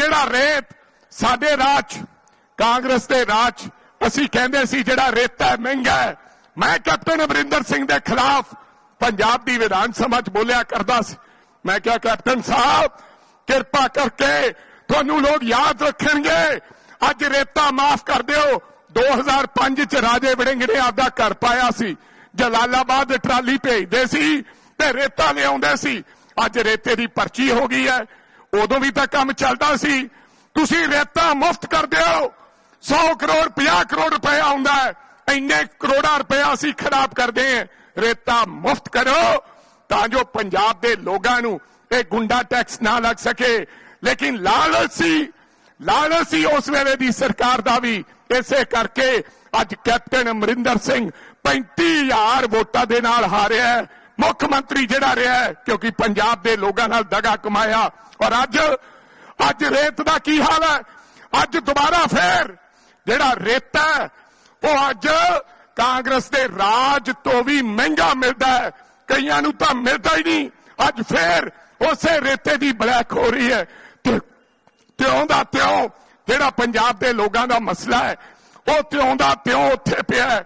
ਜਿਹੜਾ ਰੇਤ ਸਾਡੇ ਰਾਜ, ਕਾਂਗਰਸ ਦੇ ਰਾਜ, ਅਸੀਂ ਕਹਿੰਦੇ ਸੀ ਜਿਹੜਾ ਰੇਤਾ ਮਹਿੰਗਾ ਹੈ। ਮੈਂ ਕੈਪਟਨ ਅਮਰਿੰਦਰ ਸਿੰਘ ਦੇ ਖਿਲਾਫ ਪੰਜਾਬ ਦੀ ਵਿਧਾਨ ਸਭਾ 'ਚ ਬੋਲਿਆ ਕਰਦਾ ਸੀ। ਮੈਂ ਕਿਹਾ, ਕੈਪਟਨ ਸਾਹਿਬ, ਕਿਰਪਾ ਕਰਕੇ ਤੁਹਾਨੂੰ ਲੋਕ ਯਾਦ ਰੱਖਣਗੇ। ਅੱਜ ਰੇਤਾ ਮਾਫ ਕਰ ਦਿਓ। 2005 ਚ ਰਾਜੇ ਵੜਿੰਗ ਨੇ ਆਪਦਾ ਘਰ ਪਾਇਆ ਸੀ। ਜਲਾਲਾਬਾਦ ਟਰਾਲੀ ਭੇਜਦੇ ਸੀ ਤੇ ਰੇਤਾ ਲਿਆਉਂਦੇ ਸੀ। ਅੱਜ ਰੇਤੇ ਦੀ ਪਰਚੀ ਹੋ ਗਈ ਹੈ। ਉਦੋਂ ਵੀ ਤਾਂ ਕੰਮ ਚੱਲਦਾ ਸੀ। ਤੁਸੀਂ ਰੇਤਾ ਮੁਫਤ ਕਰ ਦਿਓ 100 ਕਰੋੜ 50 ਕਰੋੜ ਰੁਪਏ ਆਉਂਦਾ ਹੈ। ਇੰਨੇ ਕਰੋੜਾਂ ਰੁਪਏ ਅਸੀਂ ਖਰਾਬ ਕਰਦੇ ਹਾਂ। ਰੇਤਾ ਮੁਫਤ ਕਰੋ ਤਾਂ ਜੋ ਪੰਜਾਬ ਦੇ ਲੋਕਾਂ ਨੂੰ ਇਹ ਗੁੰਡਾ ਟੈਕਸ ਨਾ ਲੱਗ ਸਕੇ। ਲੇਕਿਨ ਲਾਲਚ ਸੀ ਲਾਲਚ ਸੀ ਉਸ ਵੇਲੇ ਦੀ ਸਰਕਾਰ ਦਾ ਵੀ ਇਸੇ ਕਰਕੇ ਅੱਜ ਕੈਪਟਨ ਅਮਰਿੰਦਰ ਸਿੰਘ 35000 ਵੋਟਾਂ ਦੇ ਨਾਲ ਹਾਰਿਆ ਹੈ। ਮੁੱਖ ਮੰਤਰੀ ਜਿਹੜਾ ਰਿਹਾ ਕਿਉਂਕਿ ਪੰਜਾਬ ਦੇ ਲੋਕਾਂ ਨਾਲ ਦਗਾ ਕਮਾਇਆ। ਔਰ ਅੱਜ ਅੱਜ ਰੇਤ ਦਾ ਕੀ ਹਾਲ ਹੈ? ਅੱਜ ਦੁਬਾਰਾ ਫੇਰ ਜਿਹੜਾ ਰੇਤਾ ਉਹ ਅੱਜ ਕਾਂਗਰਸ ਦੇ ਰਾਜ ਤੋਂ ਵੀ ਮਹਿੰਗਾ ਮਿਲਦਾ ਹੈ। ਕਈਆਂ ਨੂੰ ਤਾਂ ਮਿਲਦਾ ਹੀ ਨਹੀਂ। ਅੱਜ ਫੇਰ ਉਸੇ ਰੇਤੇ ਦੀ ਬਲੈਕ ਹੋ ਰਹੀ ਹੈ। ਤੇ ਤਿਉਂ ਦਾ ਤਿਉਂ ਜਿਹੜਾ ਪੰਜਾਬ ਦੇ ਲੋਕਾਂ ਦਾ ਮਸਲਾ ਹੈ, ਉਹ ਤਿਉਂ ਦਾ ਤਿਉਂ ਉੱਥੇ ਪਿਆ ਹੈ।